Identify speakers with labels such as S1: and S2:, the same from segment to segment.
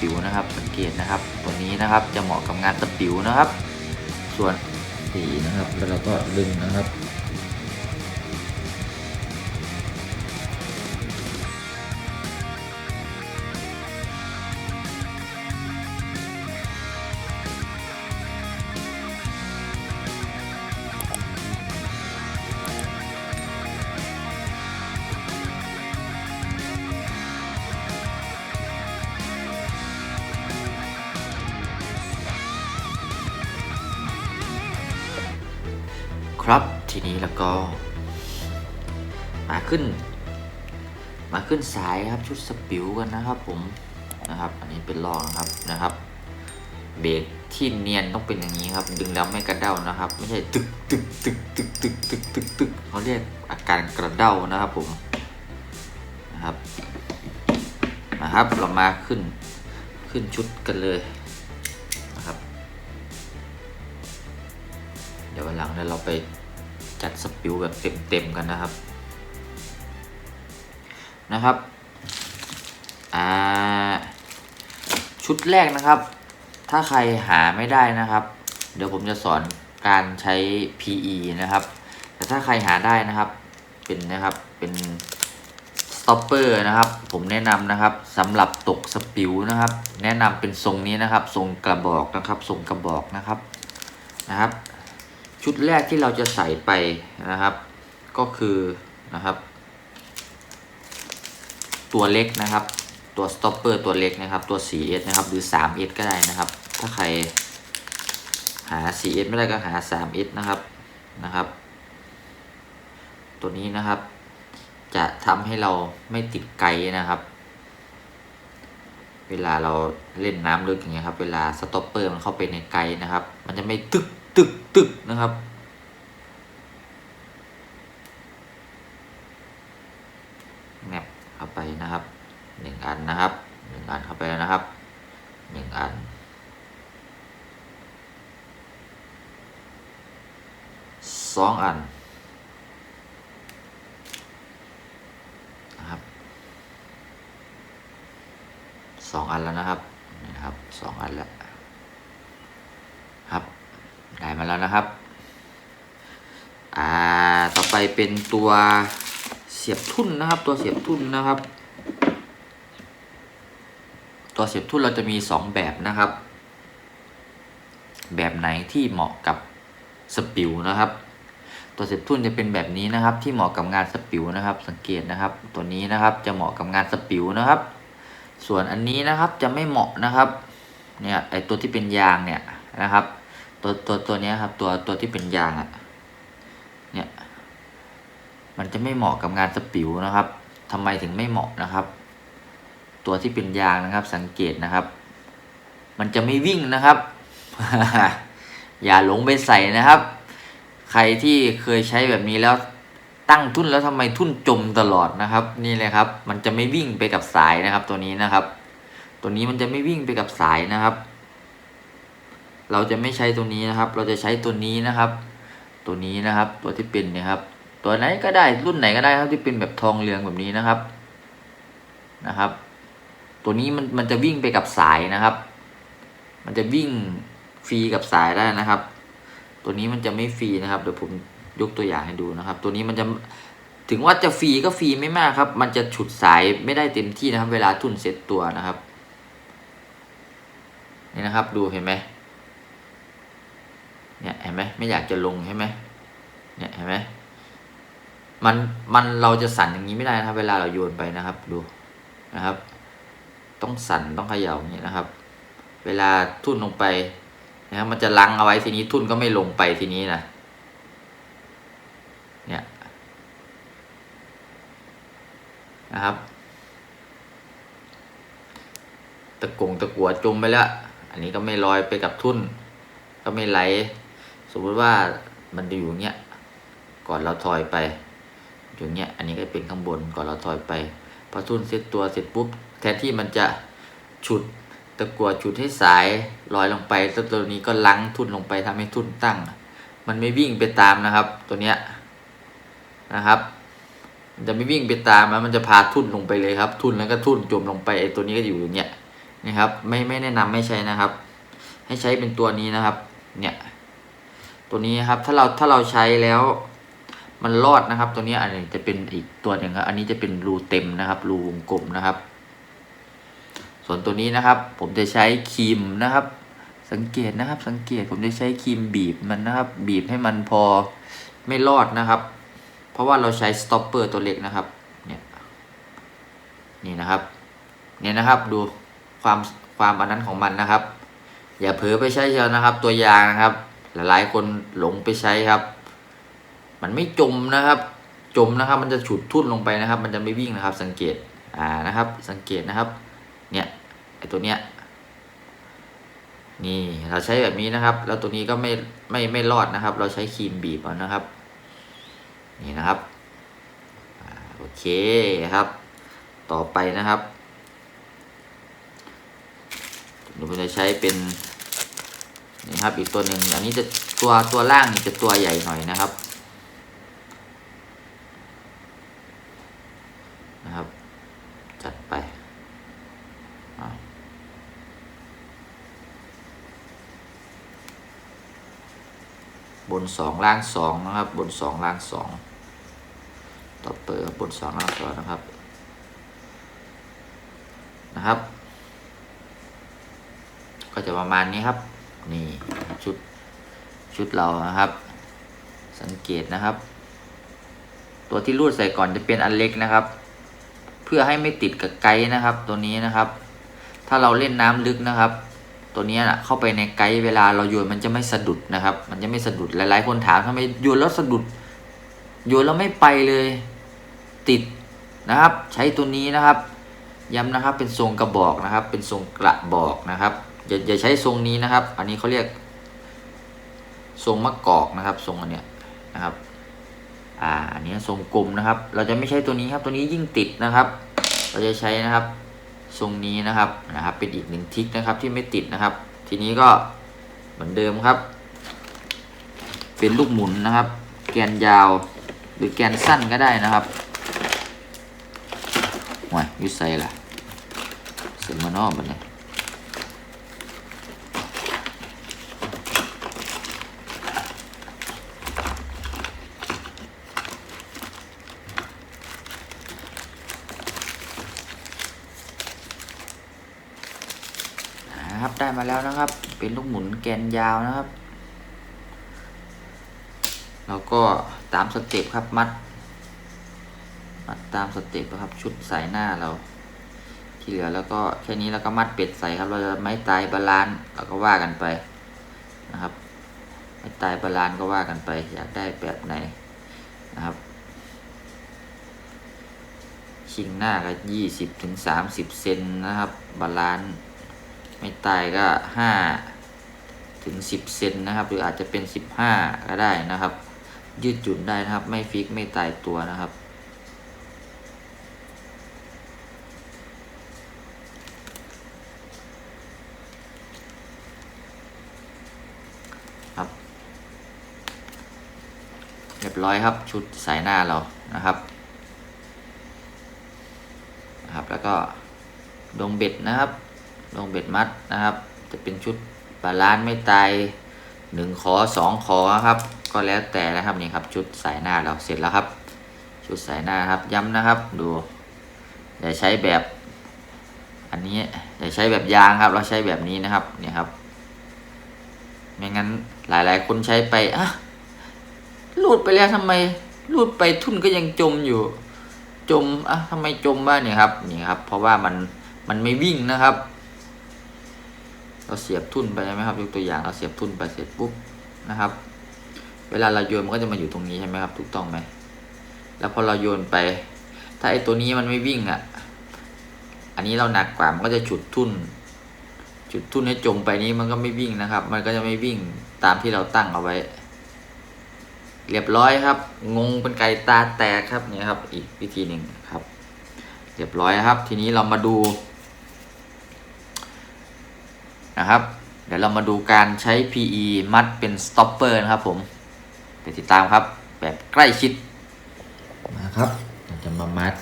S1: ปิวนะครับ สังเกตนะครับ ตัวนี้นะครับจะเหมาะกับงานตะปิวนะครับ ส่วนสีนะครับ แล้วเราก็ดึงนะครับ ครับ ทีนี้แล้วก็ มาขึ้น มาขึ้นสายครับชุดสปิวกันนะครับผมนะครับ อันนี้เป็นลองนะครับนะครับ เบรกที่เนียนต้องเป็นอย่างนี้ครับ ดึงแล้วไม่กระเด้านะครับ ไม่ใช่ตึกตึกตึกตึกตึกตึกตึกตึกเขาเรียกอาการกระเด้านะครับผมนะครับนะครับเรามาขึ้นขึ้นชุดกันเลยนะครับ เดี๋ยววันหลังเนี่ยเราไป จัดสปิวแบบเต็มๆกันนะครับ นะครับอ่าชุดแรกนะครับ ถ้าใครหาไม่ได้นะครับ เดี๋ยวผมจะสอนการใช้ PE นะครับ แต่ถ้าใครหาได้นะครับเป็นนะครับเป็นสต็อปเปอร์นะครับ ผมแนะนำนะครับสำหรับตกสปิวนะครับ แนะนำเป็นทรงนี้นะครับ ทรงกระบอกนะครับ ทรงกระบอกนะครับนะครับ ชุดแรกที่เราจะใส่ไปนะครับ ก็คือนะครับ ตัวเล็กนะครับ ตัวสต็อปเปอร์ตัวเล็กนะครับ ตัว 4S นะครับ หรือ 3S ก็ได้นะครับ ถ้าใครหา 4S ไม่ได้ก็หา 3S นะครับนะครับ ตัวนี้นะครับ จะทำให้เราไม่ติดไกด์นะครับ เวลาเราเล่นน้ำลึกอย่างเงี้ยครับ เวลาสต็อปเปอร์มันเข้าไปในไกด์นะครับ มันจะไม่ตึก ตึกตึกนะครับแนบเข้าไปนะครับหนึ่งอันนะครับหนึ่งอันเข้าไปแล้วนะครับหนึ่งอันสองอันนะครับสองอันแล้วนะครับนะครับสองอันแล้วครับได้มาแล้ว นะครับ อ่า ต่อไปเป็นตัวเสียบทุ่นนะครับ ตัวเสียบทุ่นนะครับ ตัวเสียบทุ่นเราจะมีสองแบบนะครับ แบบไหนที่เหมาะกับสปิวนะครับ ตัวเสียบทุ่นจะเป็นแบบนี้นะครับ ที่เหมาะกับงานสปิวนะครับ สังเกตนะครับ ตัวนี้นะครับจะเหมาะกับงานสปิวนะครับ ส่วนอันนี้นะครับจะไม่เหมาะนะครับ เนี่ยไอตัวที่เป็นยางเนี่ยนะครับ ตัวตัวตัวเนี้ยครับ ตัวตัวที่เป็นยางอะเนี่ย มันจะไม่เหมาะกับงานสปิวนะครับทำไมถึงไม่เหมาะนะครับ ตัวที่เป็นยางนะครับ สังเกตนะครับ มันจะไม่วิ่งนะครับ อย่าหลงไปใส่นะครับ ใครที่เคยใช้แบบนี้แล้วตั้งทุ่นแล้วทำไมทุ่นจมตลอดนะครับ นี่เลยครับ มันจะไม่วิ่งไปกับสายนะครับ ตัวนี้นะครับ ตัวนี้มันจะไม่วิ่งไปกับสายนะครับ เราจะไม่ใช้ตัวนี้นะครับ เราจะใช้ตัวนี้นะครับ ตัวนี้นะครับ ตัวที่เป็นเนะครับ ตัวไหนก็ได้รุ่นไหนก็ได้ครับที่เป็นแบบทองเหลืองแบบนี้นะครับนะครับ ตัวนี้มันมันจะวิ่งไปกับสายนะครับ มันจะวิ่งฟรีกับสายได้นะครับ ตัวนี้มันจะไม่ฟรีนะครับเดี๋ยวผมยกตัวอย่างให้ดูนะครับ ตัวนี้มันจะถึงว่าจะฟรีก็ฟรีไม่มากครับ มันจะฉุดสายไม่ได้เต็มที่นะครับ เวลาทุ่นเซ็ตตัวนะครับ นี่นะครับดูเห็นไหม ไหมไม่อยากจะลงใช่ไหมเนี่ยเห็นไหมมันมันเราจะสั่นอย่างนี้ไม่ได้นะครับ เวลาเราโยนไปนะครับ ดูนะครับ ต้องสั่นต้องเขย่าอย่างนี้นะครับ เวลาทุ่นลงไปนะครับมันจะลังเอาไว้ทีนี้ทุ่นก็ไม่ลงไปทีนี้นะเนี่ยนะครับ ตะกงตะกัวจมไปแล้ว อันนี้ก็ไม่ลอยไปกับทุ่น ก็ไม่ไหล มมติว่ามันจะอยู่เงี้ย ก่อนเราถอยไป อยู่เงี้ย อันนี้ก็เป็นข้างบนก่อนเราถอยไป พอทุ่นเซตตัวเสร็จปุ๊บ แทนที่มันจะฉุดตะกัวฉุดให้สายลอยลงไปแล้วตัวนี้ก็ลังทุ่นลงไปทำให้ทุ่นตั้ง มันไม่วิ่งไปตามนะครับ ตัวเนี้ยนะครับมันจะไม่วิ่งไปตามมันจะพาทุ่นลงไปเลยครับ ทุ่นแล้วก็ทุ่นจมลงไปไอ้ตัวนี้ก็อยู่อย่างเงี้ยนี่ครับ ไม่ไม่แนะนำไม่ใช้นะครับ ให้ใช้เป็นตัวนี้นะครับ เนี่ย ตัวนี้ครับถ้าเราถ้าเราใช้แล้วมันรอดนะครับ ตัวนี้อันนี้จะเป็นอีกตัวหนึ่งครับ อันนี้จะเป็นรูเต็มนะครับรูวงกลมนะครับ ส่วนตัวนี้นะครับ ผมจะใช้ครีมนะครับ สังเกตนะครับ สังเกตผมจะใช้ครีมบีบมันนะครับ บีบให้มันพอไม่รอดนะครับ เพราะว่าเราใช้สต็อปเปอร์ตัวเล็กนะครับเนี่ยนี่นะครับเนี่ยนะครับดูความความอันนั้นของมันนะครับ อย่าเผลอไปใช้เชียวนะครับ ตัวยางนะครับ หลายๆ คนหลงไปใช้ครับ มันไม่จมนะครับ จมนะครับ มันจะฉุดทุ่นลงไปนะครับ มันจะไม่วิ่งนะครับ สังเกตอ่านะครับ สังเกตนะครับ เนี่ยไอตัวเนี้ยนี่เราใช้แบบนี้นะครับ แล้วตัวนี้ก็ไม่ไม่ไม่รอดนะครับ เราใช้ครีมบีบเอานะครับ นี่นะครับอโอเคครับ ต่อไปนะครับเดี๋ยวผมจะใช้เป็น นี่ครับอีกตัวหนึ่งอันนี้จะตัวตัวล่างนี่จะตัวใหญ่หน่อยนะครับนะครับ จัดไปบนสองล่างสองนะครับ บนสองล่างสองต่อเปิดบนสองล่างสองนะครับนะครับ ก็จะประมาณนี้ครับ นี่ชุดชุดเรานะครับ สังเกตนะครับ ตัวที่รูดใส่ก่อนจะเป็นอันเล็กนะครับ เพื่อให้ไม่ติดกับไกด์นะครับ ตัวนี้นะครับ ถ้าเราเล่นน้ำลึกนะครับ ตัวนี้นะเข้าไปในไกด์เวลาเราโยนมันจะไม่สะดุดนะครับ มันจะไม่สะดุดหลายๆคนถามทำไมโยนแล้วสะดุดโยนแล้วไม่ไปเลยติดนะครับ ใช้ตัวนี้นะครับย้ำนะครับเป็นทรงกระบอกนะครับ เป็นทรงกระบอกนะครับ อย่าอย่าใช้ทรงนี้นะครับ อันนี้เขาเรียก ทรงมะกอกนะครับ ทรงอันเนี้ยนะครับ อ่าอันนี้ทรงกลมนะครับ เราจะไม่ใช้ตัวนี้ครับ ตัวนี้ยิ่งติดนะครับ เราจะใช้นะครับ ทรงนี้นะครับนะครับ เป็นอีกหนึ่งทิกนะครับที่ไม่ติดนะครับ ทีนี้ก็เหมือนเดิมครับ เป็นลูกหมุนนะครับ แกนยาวหรือแกนสั้นก็ได้นะครับหวยยุใส่ละเสียมานอกบัดนี้นะครับได้ มาแล้วนะครับ เป็นลูกหมุนแกนยาวนะครับ แล้วก็ตามสเต็ปครับมัด มัดตามสเต็ปนะครับ ชุดสายหน้าเรา ที่เหลือแล้วก็แค่นี้แล้วก็มัดเป็ดใส่ครับ เราจะไม่ตายบาลานเราก็ว่ากันไปนะครับ ไม่ตายบาลานก็ว่ากันไป อยากได้แบบไหนนะครับชิงหน้าก็ยี่สิบถึงสามสิบเซนนะครับ บาลานซ์ ไม่ตายก็ห้าถึงสิบเซนนะครับ หรืออาจจะเป็นสิบห้าก็ได้นะครับ ยืดหยุ่นได้นะครับ ไม่ฟิกไม่ตายตัวนะครับครับ เรียบร้อยครับชุดสายหน้าเรานะครับนะครับ แล้วก็ดงเบ็ดนะครับ ดงเบ็ดมัดนะครับ จะเป็นชุดบาลานซ์ไม่ตายหนึ่งขอสองขอครับ ก็แล้วแต่นะครับนี่ครับ ชุดสายหน้าเราเสร็จแล้วครับ ชุดสายหน้าครับย้ำนะครับ ดูอย่าใช้แบบ อันนี้อย่าใช้แบบยางครับ เราใช้แบบนี้นะครับเนี่ยครับไม่งั้นหลายๆ คนใช้ไปอะรูดไปแล้วทำไมรูดไปทุ่นก็ยังจมอยู่ จมอะทำไมจมบ้างเนี่ยครับนี่ครับ เพราะว่ามันมันไม่วิ่งนะครับ เราเสียบทุ่นไปใช่ไหมครับยกตัวอย่างเราเสียบทุ่นไปเสร็จปุ๊บนะครับ เวลาเราโยนมันก็จะมาอยู่ตรงนี้ใช่ไหมครับ ถูกต้องไหมแล้วพอเราโยนไป ถ้าไอ้ตัวนี้มันไม่วิ่งอะ อันนี้เราหนักกว่ามันก็จะฉุดทุ่นจุดทุ่นให้จมไปนี้มันก็ไม่วิ่งนะครับ มันก็จะไม่วิ่งตามที่เราตั้งเอาไว้ เรียบร้อยครับ งงเป็นไก่ตาแตกครับเนี่ยครับ อีกวิธีหนึ่งครับ เรียบร้อยครับ ทีนี้เรามาดู นะครับ เดี๋ยวเรามาดูการใช้ PE มัดเป็นสต็อปเปอร์นะครับผมไปติดตามครับ แบบใกล้ชิด มาครับเราจะมามัด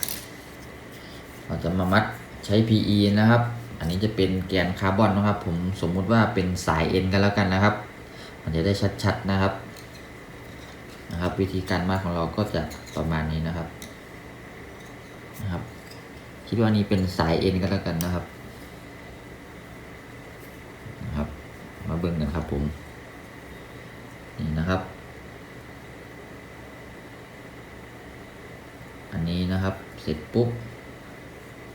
S1: เราจะมามัดใช้ PE นะครับ อันนี้จะเป็นแกนคาร์บอนนะครับ ผมสมมุติว่าเป็นสายเอ็นกันแล้วกันนะครับ มันจะได้ชัดๆนะครับนะครับ วิธีการมาของเราก็จะประมาณนี้นะครับนะครับคิดว่านี่เป็นสายเอ็นกันแล้วกันนะครับ มาเบิ่งกันครับผม นี่นะครับ อันนี้นะครับเสร็จปุ๊บ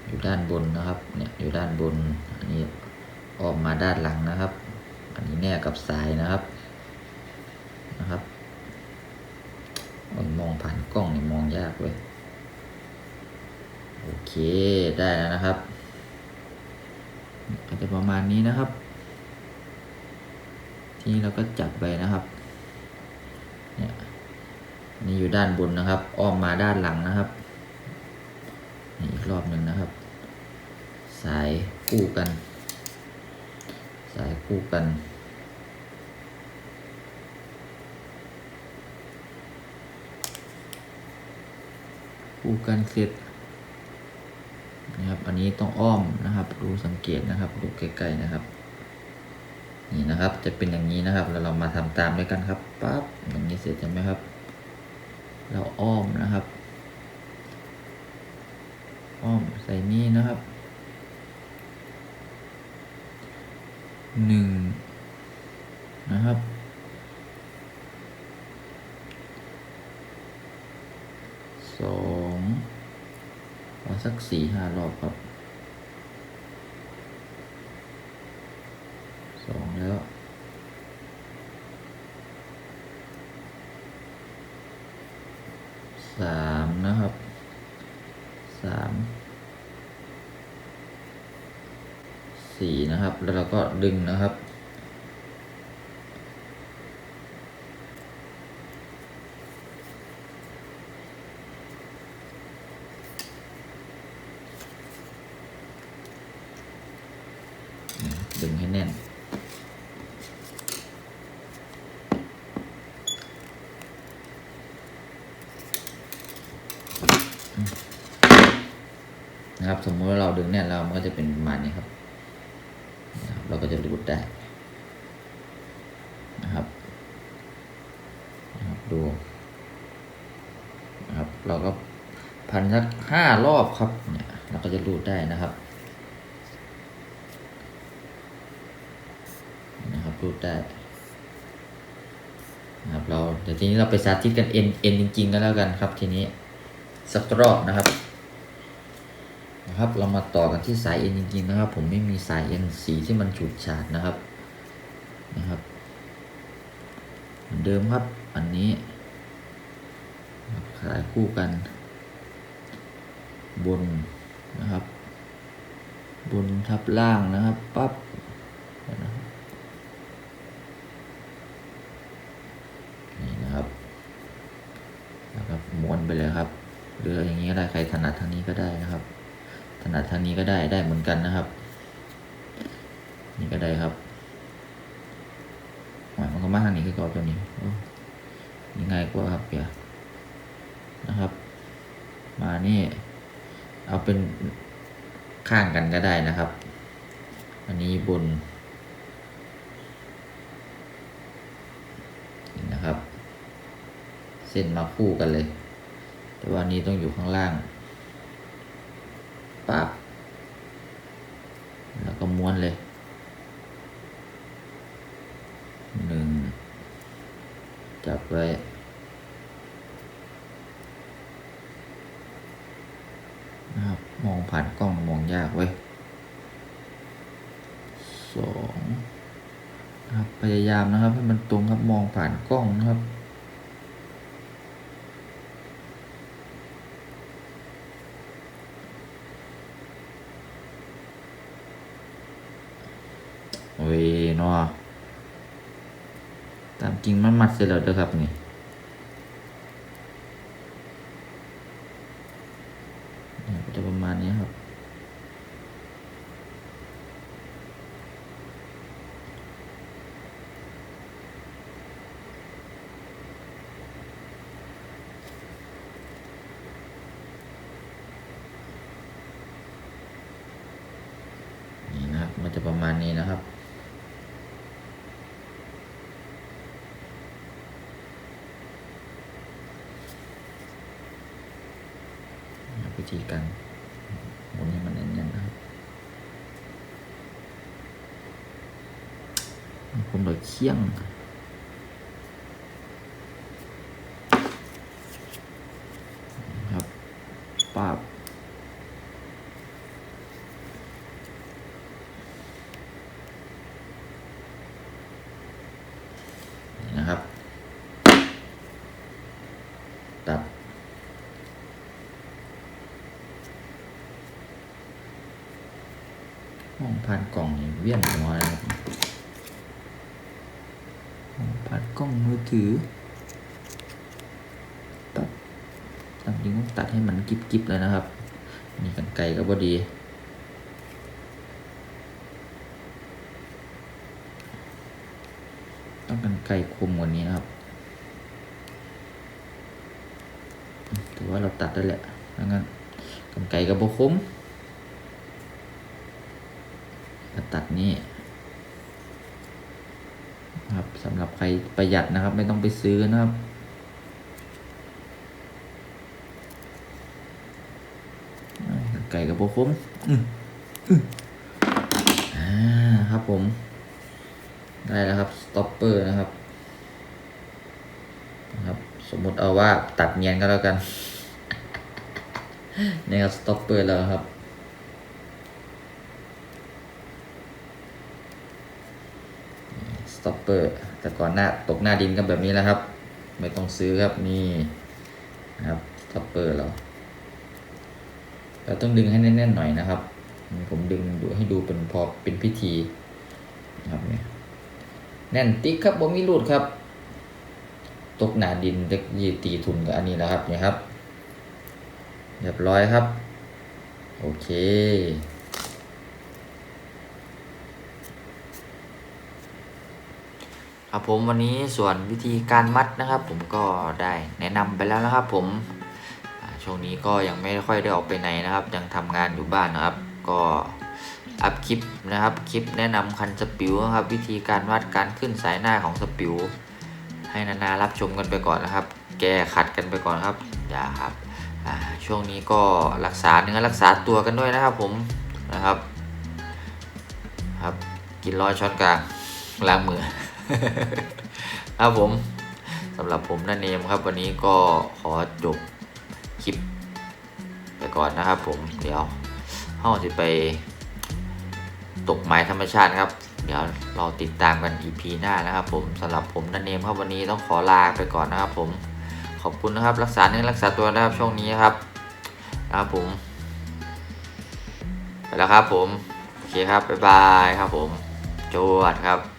S1: อยู่ด้านบนนะครับ เนี่ยอยู่ด้านบน อันนี้ออกมาด้านหลังนะครับ อันนี้แน่กับสายนะครับนะครับมองผ่านกล้องนี่มองยากเว้ยโอเคได้แล้วนะครับก็จะประมาณนี้นะครับ ทีนี้เราก็จับไปนะครับเนี่ยนี่อยู่ด้านบนนะครับ อ้อมมาด้านหลังนะครับนี่อีกรอบหนึ่งนะครับ สายคู่กัน สายคู่กันคู่กันเสร็จนะครับ อันนี้ต้องอ้อมนะครับ ดูสังเกตนะครับดูใกล้ๆนะครับ นี่นะครับ จะเป็นอย่างนี้นะครับ แล้วเรามาทำตามด้วยกันครับปั๊บอย่างนี้เสร็จใช่ไหมครับ เราอ้อมนะครับ อ้อมใส่นี่นะครับหนึ่งนะครับสองเอาสักสี่ห้ารอบครับ สองแล้ว สามนะครับ สาม สี่นะครับ แล้วเราก็ดึงนะครับ ดึงให้แน่นนะครับสมมติว่าเราดึงเนี่ยเรามันก็จะเป็นประมาณนี้ครับ ก็จะรูดได้นะครับนะครับ ดูนะครับ เราก็พันสักห้ารอบครับเนี่ยเราก็จะรูดได้นะครับนะครับรูดได้นะครับเราเดี๋ยวทีนี้เราไปสาธิตกันเอ็นเอ็นจริง ๆ กันแล้วกันครับทีนี้สักรอบนะครับ นะครับ เรามาต่อกันที่สายเอ็นจริงๆนะครับ ผมไม่มีสายเอ็นสีที่มันฉูดฉาดนะครับนะครับเหมือนเดิมครับอันนี้สายคู่กัน บนนะครับ บนทับล่างนะครับปั๊บนะครับ นี่นะครับ แล้วก็ม้วนไปเลยครับ หรืออย่างนี้ก็ได้ ใครถนัดทางนี้ก็ได้นะครับ ถนัดทางนี้ก็ได้ได้เหมือนกันนะครับ นี่ก็ได้ครับหมายมันก็มาทางนี้คือเก่าตัวนี้โอ้นี่ง่ายกว่าครับเปียนะครับ มานี่ เอาเป็นข้างกันก็ได้นะครับ อันนี้บนนี่นะครับ เส้นมาคู่กันเลย แต่ว่านี้ต้องอยู่ข้างล่าง ปั๊บแล้วก็ม้วนเลยหนึ่งจับไว้นะครับมองผ่านกล้องมองยากเว้ยสองนะครับพยายามนะครับให้มันตรงครับมองผ่านกล้องนะครับ โอ้ยเนาะตามจริงมันมัดเสร็จแล้วเด้อครับนี่นี่ยก็จะประมาณนี้ครับ นี้นะครับวิ ธีการหมุนให้มันแน่นๆนะครับผมโดยเคี่ยง ครับปาบนี่นะครับ ตัด ห้อง ผ่านกล่องเวียนหัวเลยครับผ่านกล้องมือถือ ตัดตามจริงต้องตัดให้มันกิบกิบๆเลยนะครับนี่กันไกลก็บ่ดีต้องกันไกลคมกว่านี้นะครับ ถือว่าเราตัดได้แหละงั้นกันไกลก็บ่คม ตัดนี่ครับสำหรับใครประหยัดนะครับ ไม่ต้องไปซื้อนะครับไก่กับโบคมอื้ออืออ่าครับผม ได้แล้วครับสต็อปเปอร์นะครับนะครับ สมมติเอาว่าตัดเนียนก็แล้วกันนี่ครับสต็อปเปอร์แล้วครับ ต็อปเปอร์แต่ก่อนหน้าตกหน้าดินกันแบบนี้แล้วครับ ไม่ต้องซื้อครับนี่นะครับสต็อปเปอร์เราเราต้องดึงให้แน่นๆหน่อยนะครับผมดึงดูให้ดูเป็นพอเป็นพิธีนะครับเนี่ยแน่นติ๊กครับบ่มีรูดครับ ตกหน้าดินเด็กยีตีทุนกับอันนี้แล้วครับเนี่ยครับเรียบร้อยครับ โอเค ครับผมวันนี้ส่วนวิธีการมัดนะครับ ผมก็ได้แนะนำไปแล้วนะครับ ผมช่วงนี้ก็ยังไม่ค่อยได้ออกไปไหนนะครับ ยังทำงานอยู่บ้านนะครับ ก็อัพคลิปนะครับคลิปแนะนำคันสปิวนะครับ วิธีการวัดการขึ้นสายหน้าของสปิวให้นานารับชมกันไปก่อนนะครับ แก้ขัดกันไปก่อนครับอย่าครับช่วงนี้ก็รักษาเนื้อรักษาตัวกันด้วยนะครับ ผมนะครับ ครับ กินร้อยช้อนกลางล้างมือ ครับผมสำหรับผมนั่นเองครับ วันนี้ก็ขอจบคลิปไปก่อนนะครับ ผมเดี๋ยวห้องจะไปตกไม้ธรรมชาติครับ เดี๋ยวเราติดตามกัน EP หน้านะครับ ผมสำหรับผมนั่นเองครับวันนี้ต้องขอลาไปก่อนนะครับ ผมขอบคุณนะครับ รักษาเนื้อรักษาตัวนะครับช่วงนี้ครับนะครับผมไปแล้วครับ ผมโอเคครับบ๊ายบายครับ ผมจวดครับ